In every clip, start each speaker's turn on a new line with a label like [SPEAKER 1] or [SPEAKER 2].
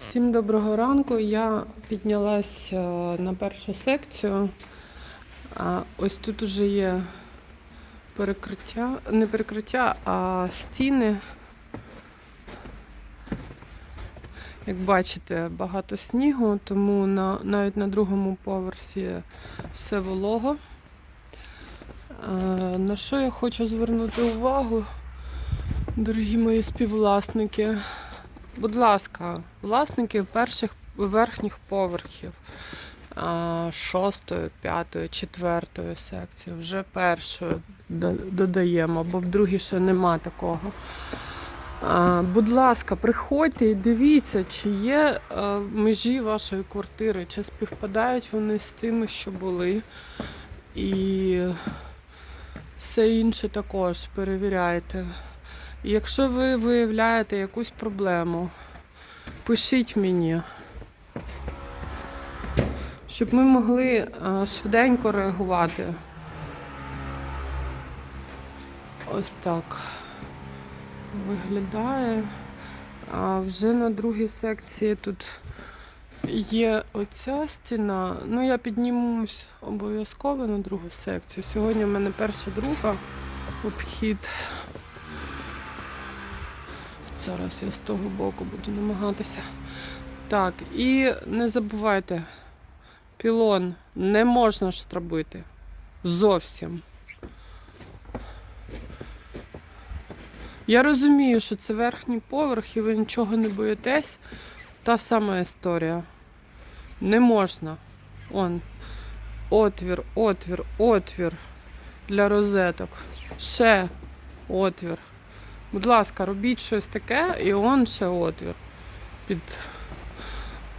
[SPEAKER 1] Всім доброго ранку. Я піднялась е, на першу секцію. Ось тут уже є перекриття, не перекриття, а стіни. Як бачите, багато снігу, тому на, навіть на другому поверсі все волого. Е, На що я хочу звернути увагу, дорогі мої співвласники? Будь ласка, власники перших верхніх поверхів шостої, п'ятої, четвертої секції, вже першою додаємо, бо в другій ще нема такого. Будь ласка, приходьте і дивіться, чи є е, межі вашої квартири, чи співпадають вони з тими, що були. І все інше також перевіряйте. Якщо ви виявляєте якусь проблему, пишіть мені, щоб ми могли е, швиденько реагувати. Ось так виглядає. А вже на другій секції тут є оця стіна. Ну, я піднімусь обов'язково на другу секцію. Сьогодні в мене перша друга обхід. Зараз я з того боку буду намагатися. Так, і не забувайте, пілон не можна штробити. Зовсім. Я розумію, що це верхній поверх і ви нічого не боїтесь. Та сама історія. Не можна. Он. Отвір, отвір, отвір для розеток. Ще отвір. Будь ласка, робіть щось таке, і он ще отвір. Під...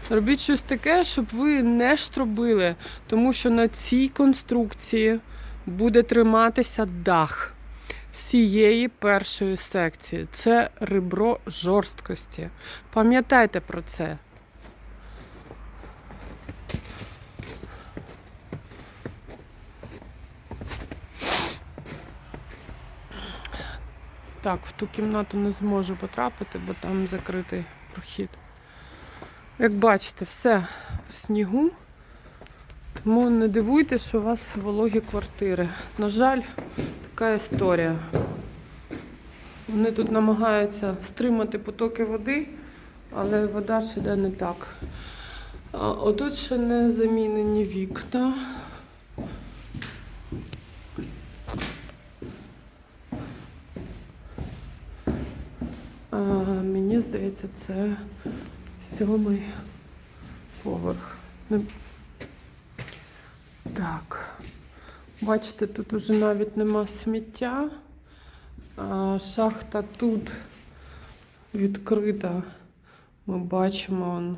[SPEAKER 1] Робіть щось таке, щоб ви не штробили, тому що на цій конструкції буде триматися дах всієї першої секції. Це ребро жорсткості. Пам'ятайте про це. Так, в ту кімнату не зможу потрапити, бо там закритий прохід. Як бачите, все в снігу. Тому не дивуйтесь, що у вас вологі квартири. На жаль, така історія. Вони тут намагаються стримати потоки води, але вода ж іде не так. Отут ще не замінені вікна. Мені здається, це сьомий поверх. Так. Бачите, тут уже навіть нема сміття. Шахта тут відкрита. Ми бачимо,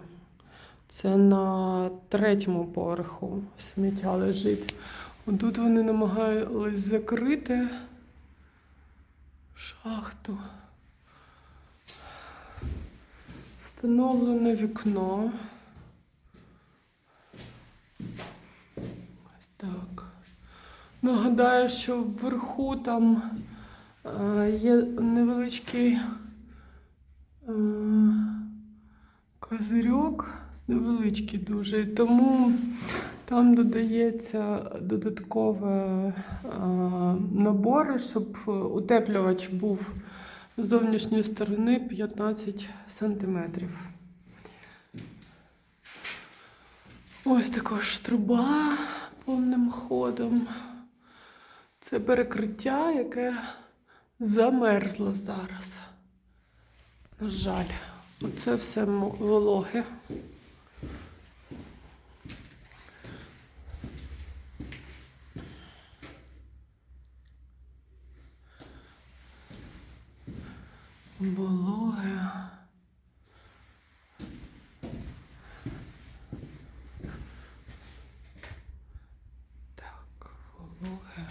[SPEAKER 1] це на третьому поверху сміття лежить. Тут вони намагались закрити шахту. Встановлене вікно. Ось так. Нагадаю, що вверху там е, є невеличкий е, козирьок, невеличкий дуже, і тому там додається додаткове е, набори, щоб утеплювач був з зовнішньої сторони 15 сантиметрів. Ось також труба повним ходом. Це перекриття, яке замерзло зараз. На жаль, оце все вологе. Вологе. Так, вологе.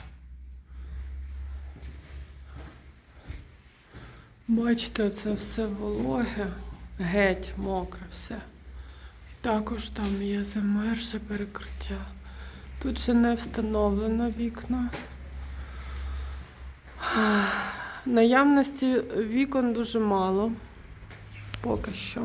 [SPEAKER 1] Бачите, це все вологе, геть мокре все. І також там є замерше перекриття. Тут ще не встановлено вікна. Наявності вікон дуже мало. Поки що.